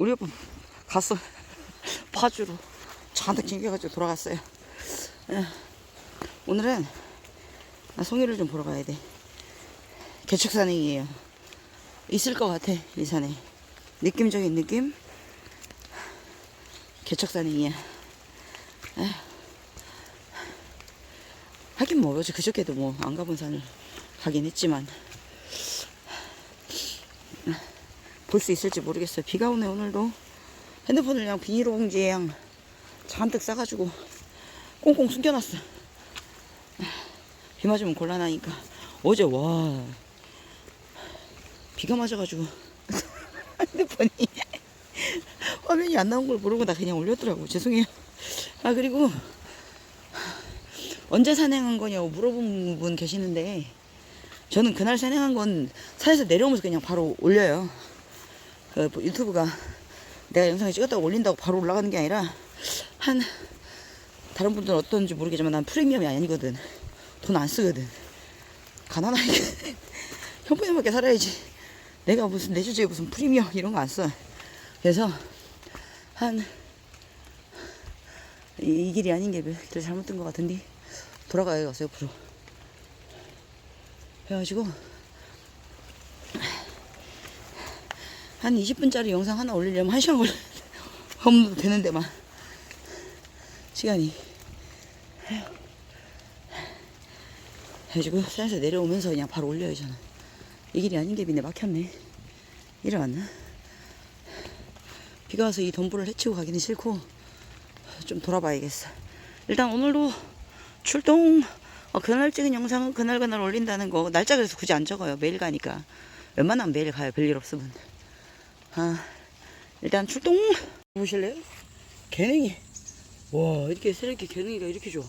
우리 오빠 갔어. 파주로. 잔뜩 챙겨가지고 돌아갔어요. 예. 오늘은 나 송이를 좀 보러 가야 돼. 개척산행이에요. 있을 것 같아, 이 산에. 느낌적인 느낌? 개척산행이야. 에휴. 하긴 뭐, 어제 그저께도 뭐, 안 가본 산을 가긴 했지만. 볼 수 있을지 모르겠어요. 비가 오네, 오늘도. 핸드폰을 그냥 비닐봉지에 그냥 잔뜩 싸가지고 꽁꽁 숨겨놨어. 비 맞으면 곤란하니까. 어제, 와. 비가 맞아가지고. 핸드폰이. 화면이 안 나온 걸 모르고 나 그냥 올렸더라고. 죄송해요. 아, 그리고 언제 산행한 거냐고 물어본 분 계시는데 저는 그날 산행한 건 산에서 내려오면서 그냥 바로 올려요. 그 유튜브가 내가 영상을 찍었다고 올린다고 바로 올라가는 게 아니라 한 다른 분들은 어떤지 모르겠지만 난 프리미엄이 아니거든. 돈 안 쓰거든. 가난하게 형편에 살아야지. 내가 무슨 내 주제에 무슨 프리미엄 이런 거 안 써. 그래서 한 이, 이 길이 아닌 게 길을 잘못 든 것 같은데 돌아가야겠어 옆으로. 해가지고 한 20분짜리 영상 하나 올리려면 1시간 걸려. 업로드 되는데만. 시간이. 해가지고 산에서 내려오면서 그냥 바로 올려요 저는. 이 길이 아닌 게 비네 막혔네. 일어났나? 비가 와서 이 덤불을 해치고 가기는 싫고 좀 돌아봐야겠어. 일단 오늘도 출동. 어, 그날 찍은 영상은 그날 그날 올린다는 거. 날짜 그래서 굳이 안 적어요. 매일 가니까. 웬만하면 매일 가요. 별일 없으면 아 일단 출동. 보실래요? 개능이. 와 이렇게 새롭게 개능이가 이렇게 좋아.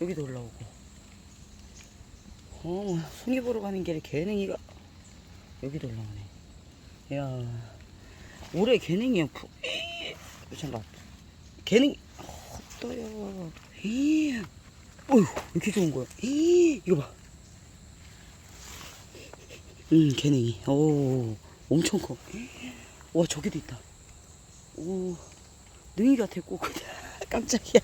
여기도 올라오고. 어 송이 보러 가는 길에 개능이가 여기도 올라오네. 야 올해 개능이야. 푸- 에이, 잠깐. 개능 어, 떠요. 어휴 이렇게 좋은 거야. 에이, 이거 봐. 음, 개능이. 오, 엄청 커. 와, 저기도 있다. 오, 능이 같아, 꼭. 깜짝이야.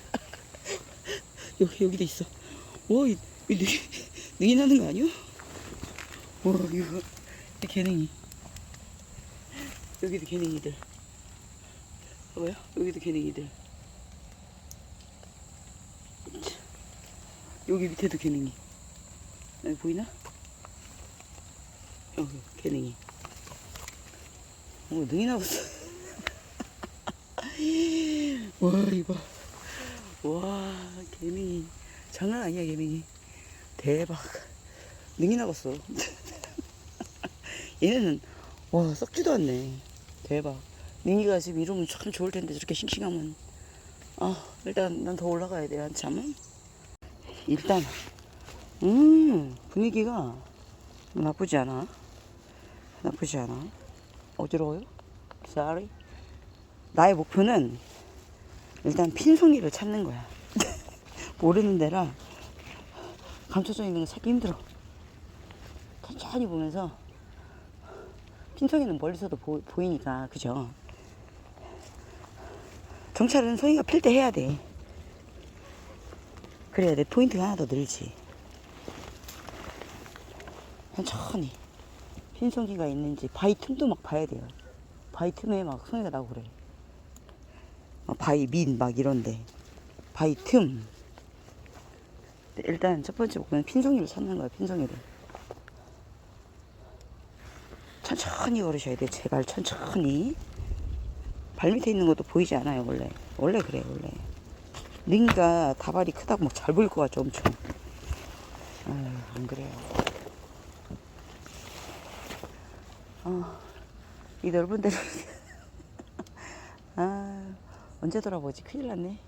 여기, 여기도 있어. 와, 이, 이 능이, 능이 나는 거 아니야? 와, 이거, 이 개능이. 여기도 개능이들. 봐봐요. 여기도 개능이들. 여기 밑에도 개능이. 여기 보이나? 여기 개능이. 어, 능이 나왔어. 와, 이거. 와, 개능이. 장난 아니야, 개능이. 대박. 능이 나갔어. 얘네는, 와, 썩지도 않네. 대박. 능이가 지금 이러면 참 좋을 텐데, 저렇게 싱싱하면. 아, 일단 난 더 올라가야 돼, 한참은. 일단, 음, 분위기가 나쁘지 않아. 나쁘지 않아. 어지러워요? Sorry. 나의 목표는 일단 핀송이를 찾는 거야. 모르는 데라 감춰져 있는 거 찾기 힘들어. 천천히 보면서 핀송이는 멀리서도 보, 보이니까 그죠? 경찰은 송이가 필 때 해야 돼. 그래야 내 포인트가 하나 더 늘지. 천천히. 흰송이가 있는지 바위 틈도 막 봐야 돼요. 바위 틈에 막 송이가 나고 그래. 막 바위 밑막 이런데 바위 틈. 일단 첫 번째 목표는 핀송이를 찾는 거야. 핀송이를. 천천히 걸으셔야 돼. 제발 천천히. 발 밑에 있는 것도 보이지 않아요. 원래 원래 그래 원래. 능이가 다발이 크다고 막 잘 보일 것 같죠 엄청. 아유 안 그래요. 어, 이 넓은 데를 아 언제 돌아보지? 큰일 났네.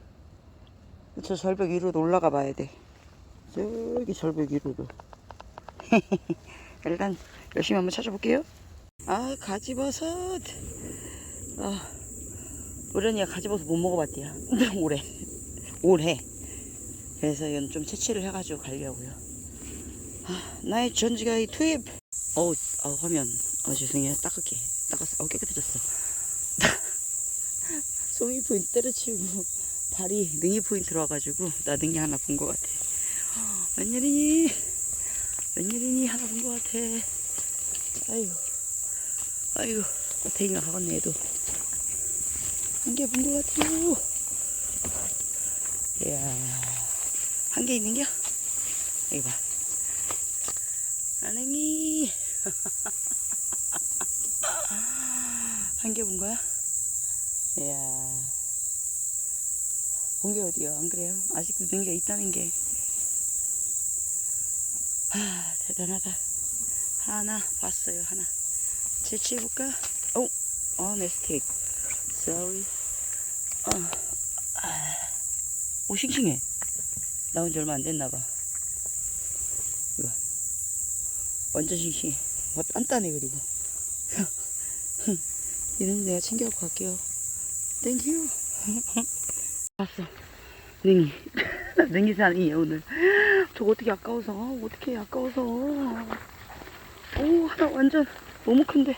저 절벽 위로도 올라가 봐야 돼. 저기 절벽 위로도. 일단 열심히 한번 찾아볼게요. 아 가지버섯. 아 우연이가 가지버섯 못 먹어봤대요. 올해. 올해. 그래서 이건 좀 채취를 해가지고 가려고요. 아, 나의 전지가 이 투입. 어우 아, 화면 어 죄송해요 닦을게 닦았어 어 깨끗해졌어 송이 포인트 때려치우고 발이 능이 포인트로 와가지고 나 능이 하나 본 것 같아. 웬일이니? 웬일이니? 하나 본 것 같아. 아이고, 아이고, 대인가 가겠네, 얘도. 한 개 본 것 같아요. 이야, 한 개 있는겨? 이거 봐. 아랭이. 한개본 거야? 이야. 본 게 어디요? 안 그래요? 아직도 능이가 있다는 게. 아, 대단하다. 하나 봤어요, 하나. 채취해볼까? 오, 어, 내 스틱. Sorry. 어, 아, 오, 싱싱해. 나온 지 얼마 안 됐나봐. 이거. 완전 싱싱해. 어, 단단해, 그리고. 얘는 내가 챙겨갖고 갈게요. 땡큐. 봤어. 능이 사랑이에요, 오늘. 저거 어떻게 아까워서. 어떻게 아까워서. 오, 하나 완전 너무 큰데.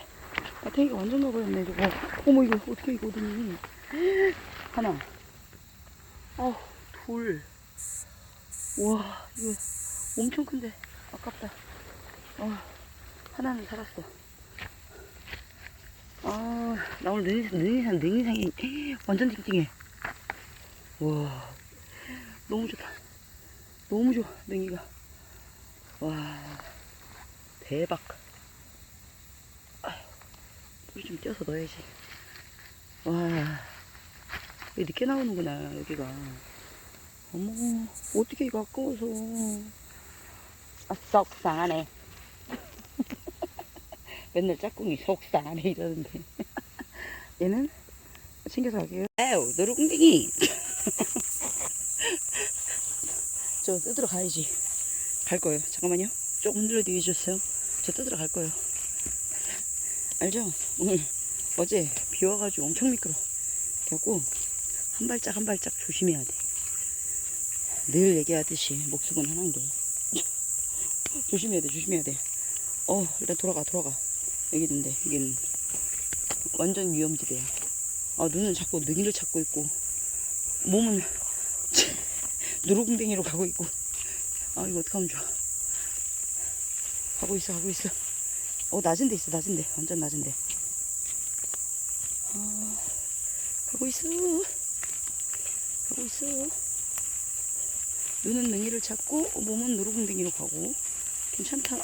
마탱이가 완전 가버렸네, 저거. 어머, 이거 어떻게 이거 어딨니? 하나. 어, 둘. 와, 이거 엄청 큰데. 아깝다. 어, 하나는 살았어. 아, 나 오늘 능이상, 능이상, 능이상이 완전 띵띵해. 와, 너무 좋다. 너무 좋아, 능이가. 와, 대박. 물이 좀 띄어서 넣어야지. 와, 여기 늦게 나오는구나, 여기가. 어머, 어떻게 이거 아까워서. 아, 속상하네. 맨날 짝꿍이 속상하네 이러는데. 얘는 챙겨서 갈게요. 에우, 노루궁댕이. 저 뜯으러 가야지. 갈 거예요. 잠깐만요. 조금 흔들어 뒤에 주세요. 저 뜯으러 갈 거예요. 알죠? 오늘 어제 비 와가지고 엄청 미끄러. 그래갖고 한 발짝 한 발짝 조심해야 돼. 늘 얘기하듯이 목숨은 하나인 게. 조심해야 돼, 조심해야 돼. 어, 일단 돌아가, 돌아가. 여기 있는데, 여기는 완전 위험지대야. 아, 눈은 자꾸 능이를 찾고 있고, 몸은 누르궁댕이로 가고 있고. 아, 이거 어떡하면 좋아. 가고 있어, 가고 있어. 어, 낮은 데 있어, 낮은 데. 완전 낮은 데. 아, 가고 있어. 가고 있어. 눈은 능이를 찾고, 몸은 누르궁댕이로 가고. 괜찮다.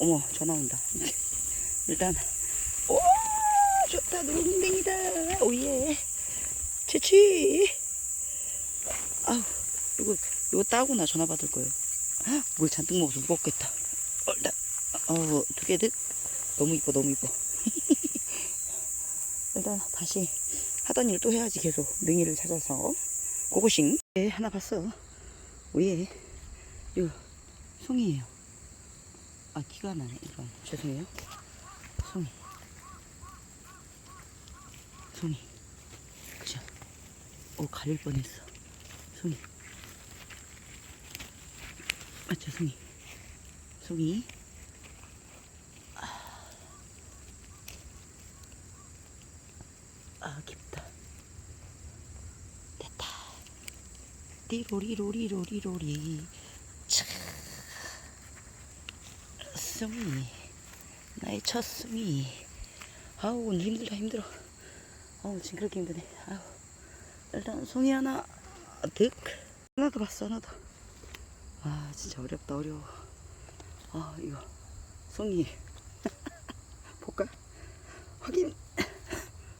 어머, 전화 온다. 일단, 오, 좋다. 누룽댕이다. 오예. 채취. 아우, 이거, 이거 따고 나 전화 받을 거예요. 헉, 물 잔뜩 먹어서 무겁겠다. 어, 일단, 어, 두개 득. 너무 이뻐, 너무 이뻐. 일단, 다시 하던 일 또 해야지, 계속. 능이를 찾아서. 고고싱. 예, 하나 봤어. 오예. 이거. 송이에요. 아, 티가 나네, 이건. 죄송해요. 송이. 송이. 그죠? 오, 가릴 뻔했어. 송이. 맞죠, 송이. 송이. 아, 아 깊다. 됐다. 띠로리로리로리로리. 차. 승이 나의 첫 승이 아우 오늘 힘들다 힘들어. 아우 지금 그렇게 힘드네. 아우 일단 송이 하나 득. 하나 더 봤어 하나 더 아 진짜 어렵다 어려워. 아 이거 송이. 볼까? 확인.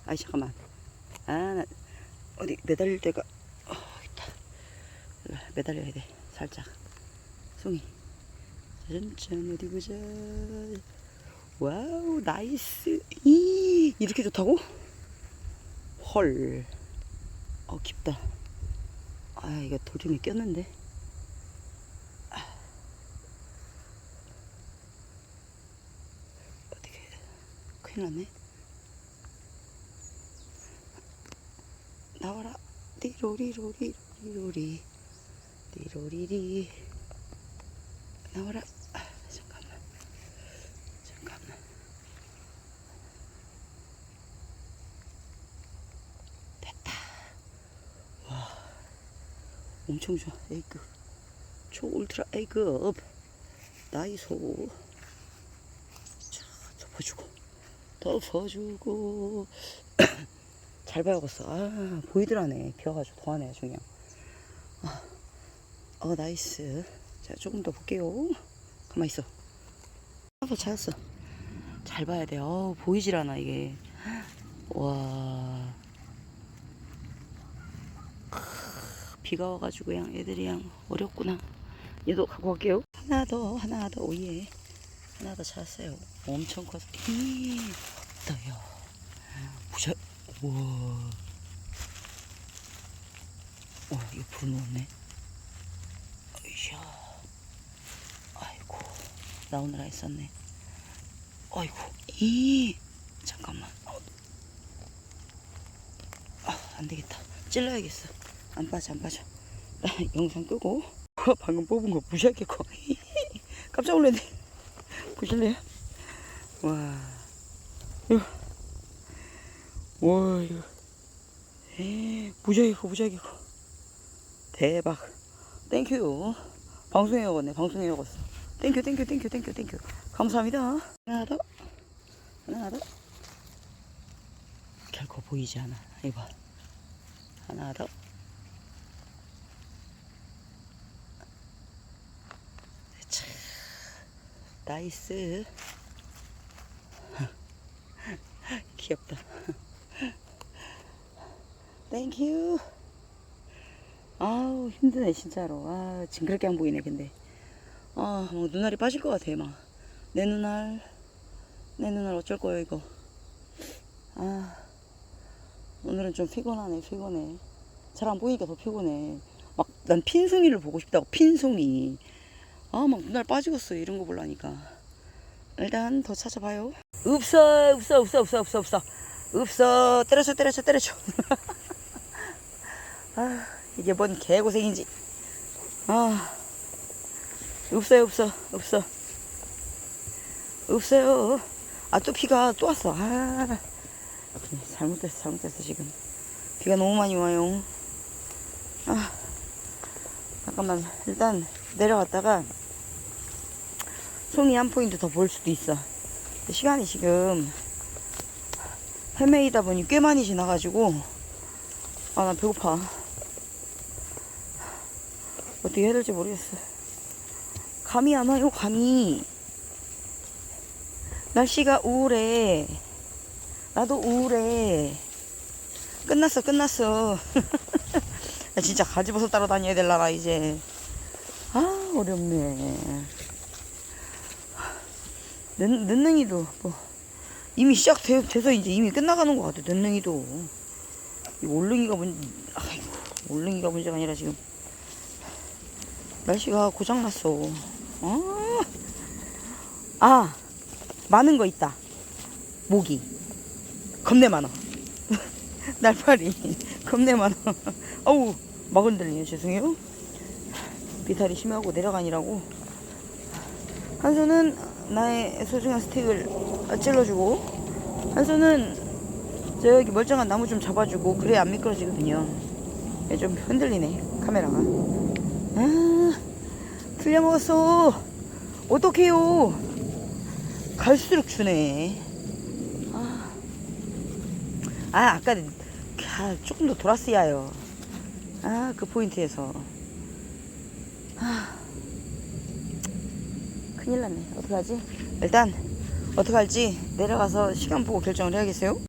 아이 잠깐만. 아 나 어디 매달릴 데가 어, 있다. 매달려야 돼 살짝. 송이. 짠짠 어디 보자 와우 나이스. 이 이렇게 좋다고? 헐. 어, 깊다. 아 이거 도중에 꼈는데. 아. 어떻게 큰일 났네. 나와라. 띠로리로리로리 띠로리리. 나와라. 아, 잠깐만. 잠깐만. 엄청 좋아. A급. 초 울트라 A급. 나이소. 자, 덮어주고. 덮어주고. 잘 봐야겠어. 아, 보이더라네. 비와가지고 더하네, 아주 그냥. 아, 어, 나이스. 자, 조금 더 볼게요. 가만 있어. 한번 찾았어. 잘 봐야 돼. 어, 보이질 않아, 이게. 와. 크, 비가 와가지고 그냥 애들이 그냥 어렵구나. 얘도 갖고 갈게요. 하나 더, 하나 더, 오예. 하나 더 찾았어요. 엄청 커서. 이, 없다요. 보자. 우와. 와, 이거 불 넣었네. 이야. 아이고. 나오느라 했었네. 아이고. 이. 잠깐만. 어. 아, 안 되겠다. 찔러야겠어. 안 빠져, 안 빠져. 나 영상 끄고. 방금 뽑은 거 무시하겠고. 깜짝 놀랐네. 보실래요? 와. 이거. 와, 이거. 무지하게 커. 대박. 땡큐. 방송에 먹었네, 방송에 먹었어. 땡큐, 땡큐, 땡큐, 땡큐, 땡큐. 감사합니다. 하나 더. 하나 더. 결코 보이지 않아. 이거 봐. 하나 더. 나이스. 귀엽다. 땡큐. 아우 힘드네 진짜로. 아 징그럽게 안 보이네 근데. 아, 뭐 눈알이 빠질 것 같아 막. 내 눈알, 내 눈알 어쩔 거예요 이거. 아, 오늘은 좀 피곤하네 피곤해. 잘 안 보이니까 더 피곤해. 막 난 핀송이를 보고 싶다고 핀송이. 아, 막 눈알 빠지겠어 이런 거 보려니까. 일단 더 찾아봐요. 없어, 없어, 없어, 없어, 없어, 없어. 없어. 때려쳐, 때려쳐, 때려쳐. 아, 이게 뭔 개고생인지. 아. 없어요, 없어, 없어. 없어요. 아, 또 비가 또 왔어. 아, 잘못됐어, 잘못됐어, 지금. 비가 너무 많이 와요. 아, 잠깐만. 일단 내려갔다가 송이 한 포인트 더 볼 수도 있어. 시간이 지금 헤매이다 보니 꽤 많이 지나가지고, 아, 나 배고파. 어떻게 해야 될지 모르겠어. 감이 안 와요, 감이. 날씨가 우울해. 나도 우울해. 끝났어, 끝났어. 야, 진짜 가지버섯 따러 다녀야 될라나, 이제. 아, 어렵네. 늦, 늦능이도, 뭐, 이미 시작돼서 이제 이미 끝나가는 것 같아, 늦능이도. 이 올릉이가 문, 아이고, 올릉이가 문제가 아니라 지금. 날씨가 고장 났어. 아, 아, 많은 거 있다. 모기. 겁내 많아. 날파리. 겁내 많아. 어우, 막 흔들리네. 죄송해요. 비탈이 심하고 내려가니라고. 한 손은 나의 소중한 스틱을 찔러주고, 한 손은 저기 멀쩡한 나무 좀 잡아주고, 그래야 안 미끄러지거든요. 예, 좀 흔들리네. 카메라가. 아, 틀려먹었어. 어떡해요. 갈수록 주네. 아, 아 아까 아, 조금 더 돌았어야요. 아, 그 포인트에서. 아, 큰일 났네. 어떡하지? 일단, 어떡할지 내려가서 시간 보고 결정을 해야겠어요.